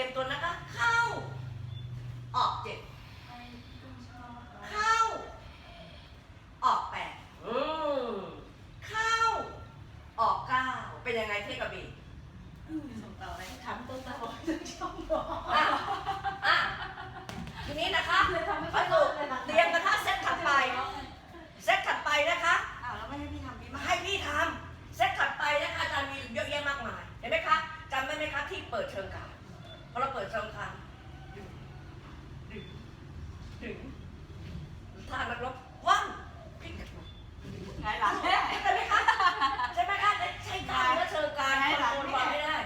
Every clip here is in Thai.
รียมตัวนะคะ เข้า ออกเจ็ดให้ตุ้มชอบเข้า ออกแปดอืมเข้า ออกเก้าเป็นยังไงเทียบกับบีส่งต่อไปทำตุ้มตาบอกตุ้มชอบบอกอะอะทีนี้นะคะเลยทำไม่ปค่อระยตู พอเราเปิดเชิงการดึงดึงดึงท่านักรบว่างพลิกกลับมาไงหลังใช่ไหมคะใช่ไหมคะใช่การและเชิงการคอนโทรลความไม่ได้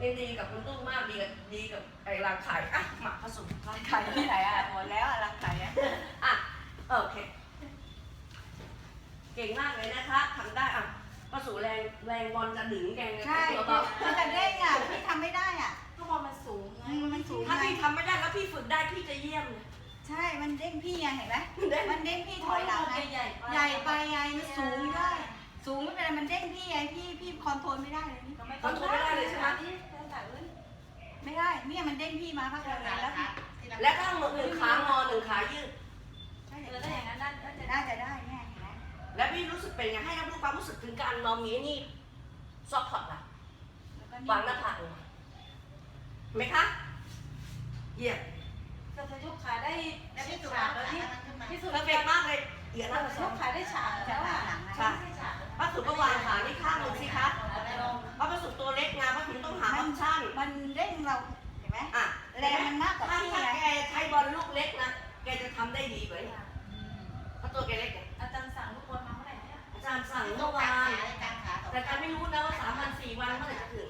ดีดีกับคุณตุ้มมากดีกับดีกับไอ้รางขายอะมาผสมกันไข่ที่ไหนอะหมดแล้วอะรังไข่อะอะโอเค เก่งมากเลยนะคะทำได้อะก็สู่แรงแรงบอลจะดึงแกงใช่ตัวเบามันจะเด้งอะพี่ทำไม่ได้อะก็พ อมันสูงไงอืมมันสูงถ้าไงพี่ทำไม่ได้แล้วพี่ฝึกได้พี่จะเยี่ยมเลยใช่ มันเด้งพี่ไงเห็นไหมได้มันเด้งพี่ถอยหลังไงใหญ่ใหญ่ไปไงมันสูงไม่ได้ สูงไม่เป็นไรมันเด้งพี่ไงพี่พี่คอนโทรลไม่ได้เลยนี่คอนโทรลไม่ได้เลยใช่ไหมที่ภาษาอื่นไม่ได้เนี่ยมันเด้งพี่มาพักเดียวแล้วพี่และถ้าหนึ่งขางอหนึ่งขายืด ใช่เออถ้าอย่างนั้นน่าจะจะได้ได้จะได้เนี่ยเห็นไหมและพี่รู้สึกเป็นไงให้รับรู้ความรู้สึกถึงการนอนมีนี่ซอกพอร์ตหลังแล้วก็วางหน้าผากลงมาเห็น ไหมคะเยี่ยมก็จะยกขาได้ได้ที่สุดแล้วที่ที่สุดเพอร์เฟกต์มากเลยเดี๋ยวหน้าผากยกขาได้ฉากแล้วอะใช่ป้าสุก็วางขานี่ข้างหนึ่งสิคะอะไรลงเพราะป้าสุตัวเล็กไงป้าสุต้องหาออปชั่นมันเด้งเราเห็นไหมอะแรงมันมากกว่าถ้าพี่ถ้าไงแกใช้บอลลูกเล็กนะแกจะทำได้ดีกว่านี้เพราะตัวแกเล็กไงอาจารย์สั่งลูกบอลมาเมื่อไหร่เนี่ยอาจารย์สั่งเมื่อวานแต่การไม่รู้นะว่าสามวันสี่วันเมื่อไหร่จะถึงไ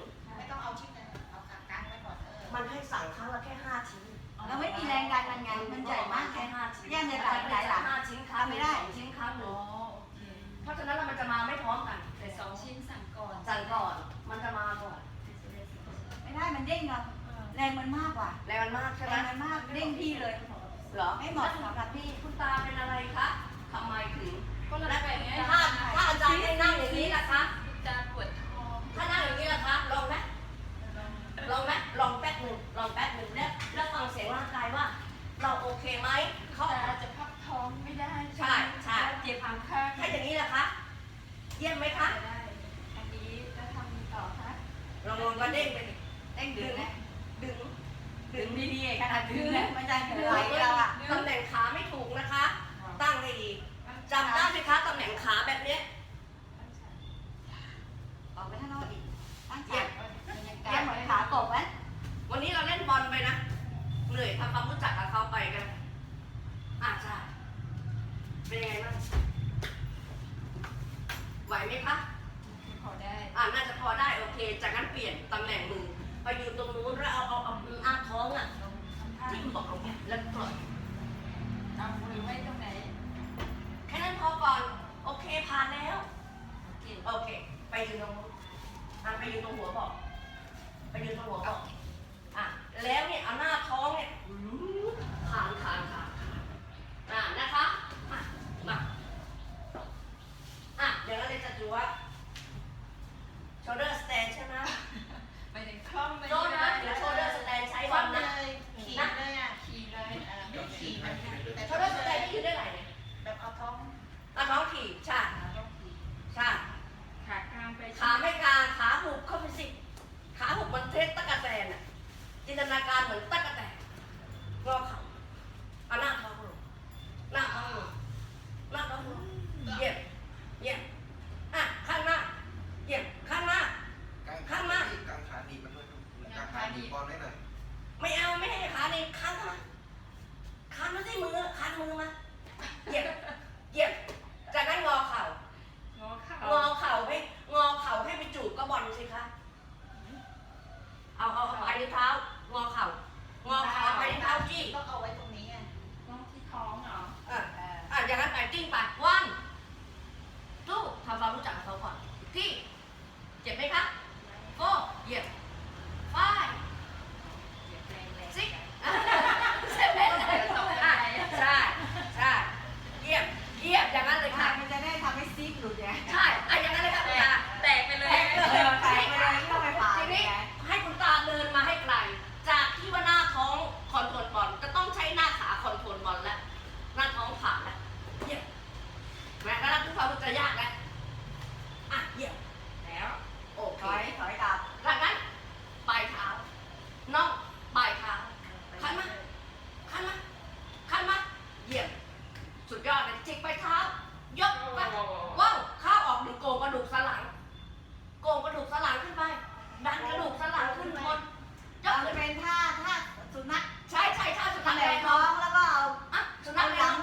ม่ต้อง มันให้สั่งครั้งละแค่ห้าชิ้นเราไม่มีแรงดันมันไงมันใหญ่มากไงแค่ห้าชิ้นแย่งเลยหลายหลายหลังห้าชิ้นครั้งไม่ได้สองชิ้นครั้งหอ๋นึ่องโอเคเพราะฉะนั้นแล้วมันจะมาไม่พร้อมกันแต่สองชิ้นสั่งก่อนสั่งก่อนมันจะมาก่อนไม่ได้มันเด้งเราแรงมันมากกว่าแรงมันมากใช่ไหแรมงมันมากเด้งพี่เลยเหรอไม่เหมาะสำหรับพี่คุณตาเป็นอะไรคะทำไมถึงก็ระดับแบบนี้ถ้าถ้าอาจารย์ให้นั่งอย่างนี้ล่ะคะจานปวดท้องถ้านั่งอย่างนี้ล่ะคะลองไหม ลองไหมลองแป๊บหนึ่งลองแป๊บหนึ่งแล้วแล้วฟังเสียงร่างกายว่า เราโอเคไหมเขาแต่จะพับท้องไม่ได้ใช่ใช่เจ็บพังข้างถ้าอย่างนี้นะคะ เยี่ยมไหมคะ ได้ อันนี้จะทำต่อคะ ลองลองก็เด้งไปดิ เด้งดึงนะ ดึง ดึงดีๆ ขนาดดึงนะมันจะไหลเราอะ ตำแหน่งขาไม่ถูกนะคะ ตั้งให้ดีจำได้ไหมคะตำแหน่งขาแบบเนี้ย ออกไปข้างนอกอีกตั้งใจแกเหมือนขากบไหม วันนี้เราเล่นบอลไปนะเหนื่อยทำความรู้จักกับเขาไปกันอะใช่เป็นยังไงบ้างไหวไหมคะ พอได้ อ่าน่าจะพอได้โอเค จากนั้นเปลี่ยนตำแหน่งมือไปอยู่ตรงนู้นแล้วเอาเอาเอามืออ้าท้องอะ ลงทำท่า ทิ้งตกลงเนี่ยแล้วปล่อย เอามือไว้ตรงไหน แค่นั้นพอก่อน โอเคผ่านแล้ว โอเค โอเค ไปยืนตรงนู้น อะไป เยี่ยม สุดยอดเลยจิกไปเท้ายกไปว้าวข้าวออกหรือโกงกระดูกสลัง โกงกระดูกสลังขึ้นไป ดันกระดูกสลังขึ้นบนยกงเป็นท่าท่าสุนัขใช่ใช่ท่าสุนัขแหลมท้องแล้วก็เอาสุนัขแหลม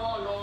roll, no,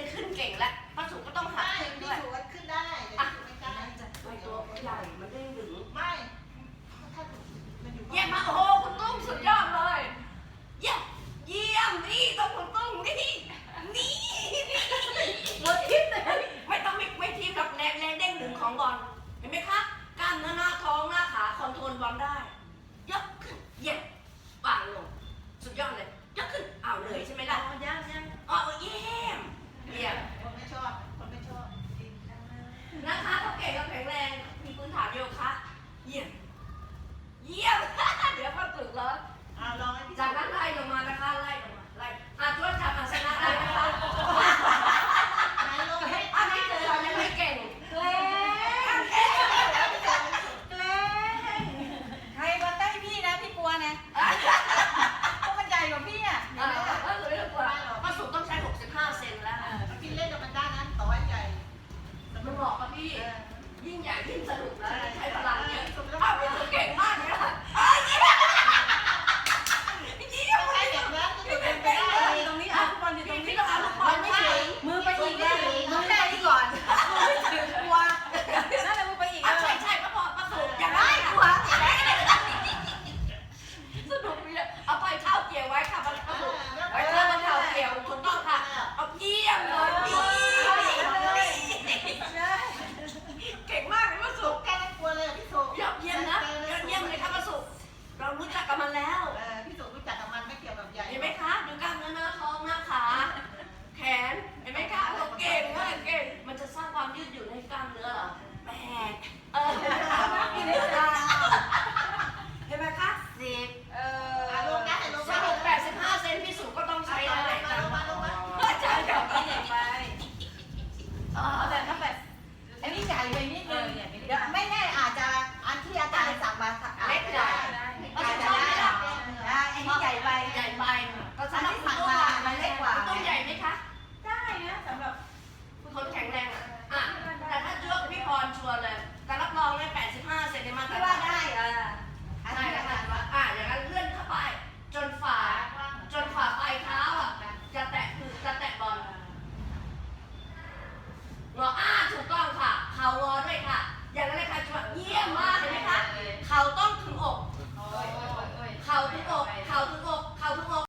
นขึ้นเก่งแล้ว